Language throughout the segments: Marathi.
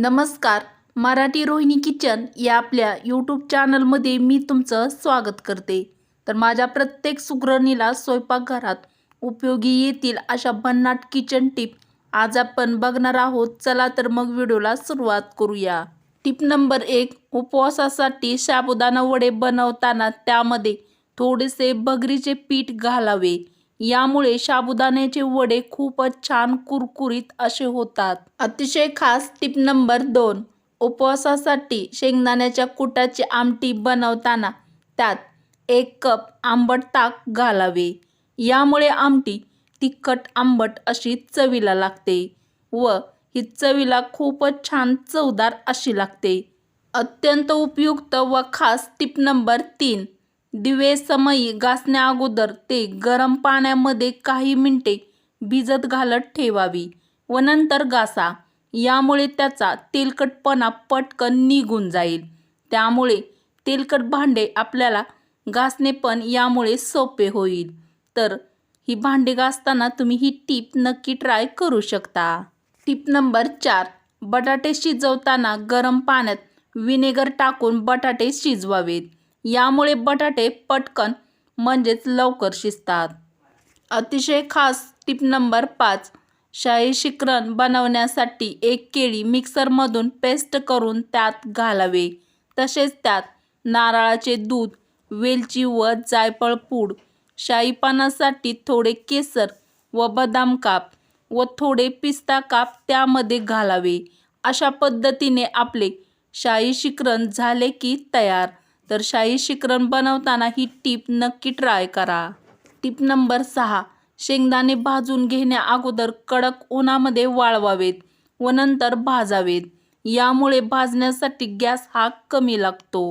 नमस्कार मराठी रोहिणी किचन या आपल्या यूट्यूब चॅनलमध्ये मी तुमचं स्वागत करते. तर माझ्या प्रत्येक सुगरणीला स्वयंपाकघरात उपयोगी येतील अशा भन्नाट किचन टिप आज आपण बघणार आहोत. चला तर मग व्हिडिओला सुरुवात करूया. टिप नंबर एक उपवासासाठी साबुदाणा वडे बनवताना त्यामध्ये थोडेसे बगरीचे पीठ घालावे. यामुळे साबुदाण्याचे वडे खूपच छान कुरकुरीत असे होतात. अतिशय खास टिप नंबर दोन. उपवासासाठी शेंगदाण्याच्या कुटाची आमटी बनवताना त्यात एक कप आंबट ताक घालावे. यामुळे आमटी तिखट आंबट अशी चवीला लागते व ही चवीला खूपच छान चवदार अशी लागते. अत्यंत उपयुक्त व खास टिप नंबर तीन. दिवे घासण्याअगोदर अगोदर ते गरम पाण्यामध्ये काही मिनिटे भिजत घालत ठेवावी व नंतर घासा यामुळे त्याचा तेलकटपणा पटकन निघून जाईल. त्यामुळे तेलकट भांडे आपल्याला घासणे पण यामुळे सोपे होईल. तर ही भांडे घासताना तुम्ही ही टीप नक्की ट्राय करू शकता. टीप नंबर चार. बटाटे शिजवताना गरम पाण्यात विनेगर टाकून बटाटे शिजवावेत. यामुळे बटाटे पटकन म्हणजेच लवकर शिजतात. अतिशय खास टिप नंबर पाच शाही शिकरण बनवण्यासाठी एक केळी मिक्सरमधून पेस्ट करून त्यात घालावे. तसेच त्यात नारळाचे दूध वेलची व जायफळ पूड शाहीपानासाठी थोडे केसर व बदाम काप व थोडे पिस्ता काप त्यामध्ये घालावे. अशा पद्धतीने आपले शाही शिकरण झाले की तयार. तर शाही शिकरण बनवताना ही टीप नक्की ट्राय करा. टीप नंबर सहा शेंगदाणे भाजून घेण्या अगोदर कडक उन्हामध्ये वाळवावेत व नंतर भाजावेत. यामुळे भाजण्यासाठी गॅस हा कमी लागतो.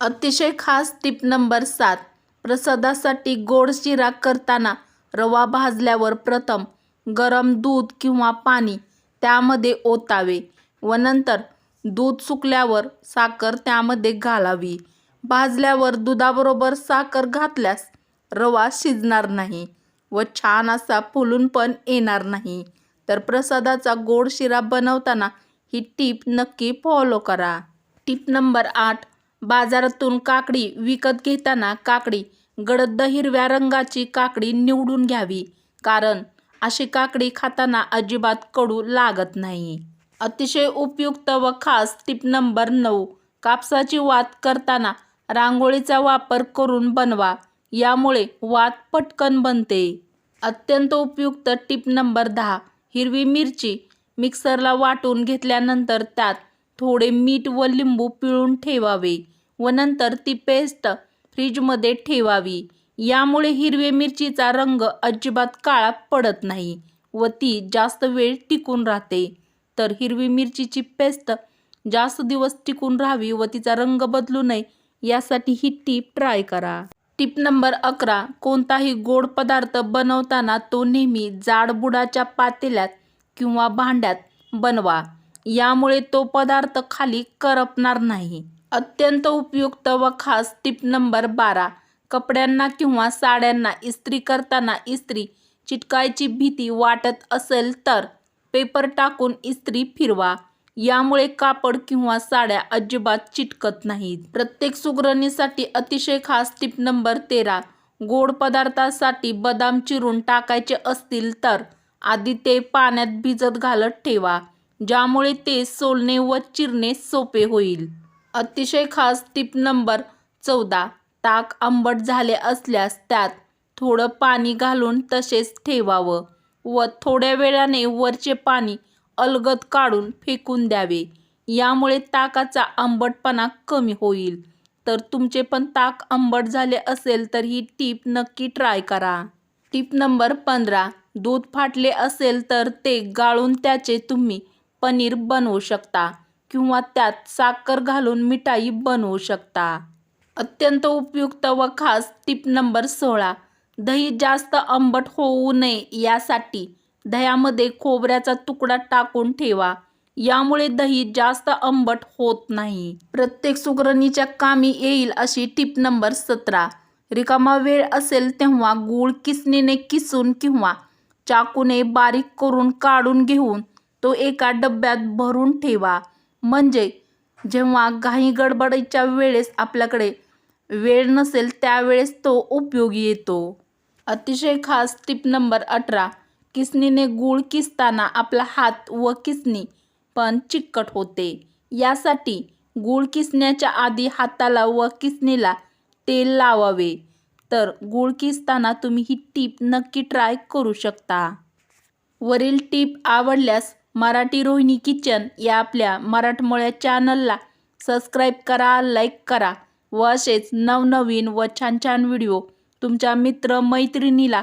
अतिशय खास टीप नंबर सात प्रसादासाठी गोड शिरा करताना रवा भाजल्यावर प्रथम गरम दूध किंवा पाणी त्यामध्ये ओतावे व नंतर दूध सुकल्यावर साखर त्यामध्ये घालावी. भाजल्यावर दुधाबरोबर साखर घातल्यास रवा शिजणार नाही व छान असा फुलून पण येणार नाही. तर प्रसादाचा गोड शिरा बनवताना ही टीप नक्की फॉलो करा. टीप नंबर आठ बाजारातून काकडी विकत घेताना काकडी गडद हिरव्या रंगाची काकडी निवडून घ्यावी. कारण अशी काकडी खाताना अजिबात कडू लागत नाही. अतिशय उपयुक्त व खास टिप नंबर नऊ कापसाची वात करताना रांगोळीचा वापर करून बनवा यामुळे वात पटकन बनते. अत्यंत उपयुक्त टिप नंबर दहा हिरवी मिरची. मिक्सरला वाटून घेतल्यानंतर त्यात थोडे मीठ व लिंबू पिळून ठेवावे व नंतर ती पेस्ट फ्रीजमध्ये ठेवावी. यामुळे हिरवे मिरचीचा रंग अजिबात काळा पडत नाही व ती जास्त वेळ टिकून राहते. तर हिरवी मिरचीची पेस्ट जास्त दिवस टिकून राहावी व तिचा रंग बदलू नये यासाठी ही टीप ट्राय करा. टीप नंबर अकरा कोणताही गोड पदार्थ बनवताना तो नेहमी जाडबुडाच्या पातेल्यात किंवा भांड्यात बनवा. यामुळे तो पदार्थ खाली करपणार नाही. अत्यंत उपयुक्त व खास टिप नंबर बारा कपड्यांना किंवा साड्यांना इस्त्री करताना इस्त्री चिटकायची भीती वाटत असेल तर पेपर टाकून इस्त्री फिरवा. यामुळे कापड किंवा साड्या अजिबात चिटकत नाहीत. प्रत्येक सुगरणीसाठी अतिशय खास टिप नंबर तेरा. गोड पदार्थासाठी बदाम चिरून टाकायचे असतील तर आधी ते पाण्यात भिजत घालत ठेवा ज्यामुळे ते सोलणे व चिरणे सोपे होईल. अतिशय खास टिप नंबर चौदा. ताक आंबट झाले असल्यास त्यात थोडं पाणी घालून तसेच ठेवावं व थोड्या वेळाने वरचे पाणी अलगद काढून फेकून द्यावे. यामुळे ताकाचा आंबटपणा कमी होईल. तर तुमचे पण ताक आंबट झाले असेल तर ही टीप नक्की ट्राय करा. टीप नंबर पंधरा. दूध फाटले असेल तर ते गाळून त्याचे तुम्ही पनीर बनवू शकता किंवा त्यात साखर घालून मिठाई बनवू शकता. अत्यंत उपयुक्त व खास टीप नंबर सोळा. दही जास्त आंबट होऊ नये यासाठी दह्यामध्ये खोबऱ्याचा तुकडा टाकून ठेवा. यामुळे दही जास्त आंबट होत नाही. प्रत्येक सुगरणीच्या कामी येईल अशी टिप नंबर सतरा. रिकामा वेळ असेल तेव्हा गूळ किसणीने किसून किंवा चाकूने बारीक करून काढून घेऊन तो एका डब्यात भरून ठेवा. म्हणजे जेव्हा घाई गडबडीच्या वेळेस आपल्याकडे वेळ नसेल त्यावेळेस तो उपयोगी येतो. अतिशय खास टिप नंबर अठरा. किसनीने गूळ किसताना आपला हात व किसनी पण चिकट होते. यासाठी गूळ किसण्याच्या आधी हाताला व किसनीला तेल लावावे. तर गूळ किसताना तुम्ही ही टीप नक्की ट्राय करू शकता. वरील टीप आवडल्यास मराठी रोहिणी किचन या आपल्या मराठमोळ्या चॅनलला सबस्क्राईब करा लाईक करा व असेच नवनवीन व छान छान व्हिडिओ तुमच्या मित्र मैत्रिणीला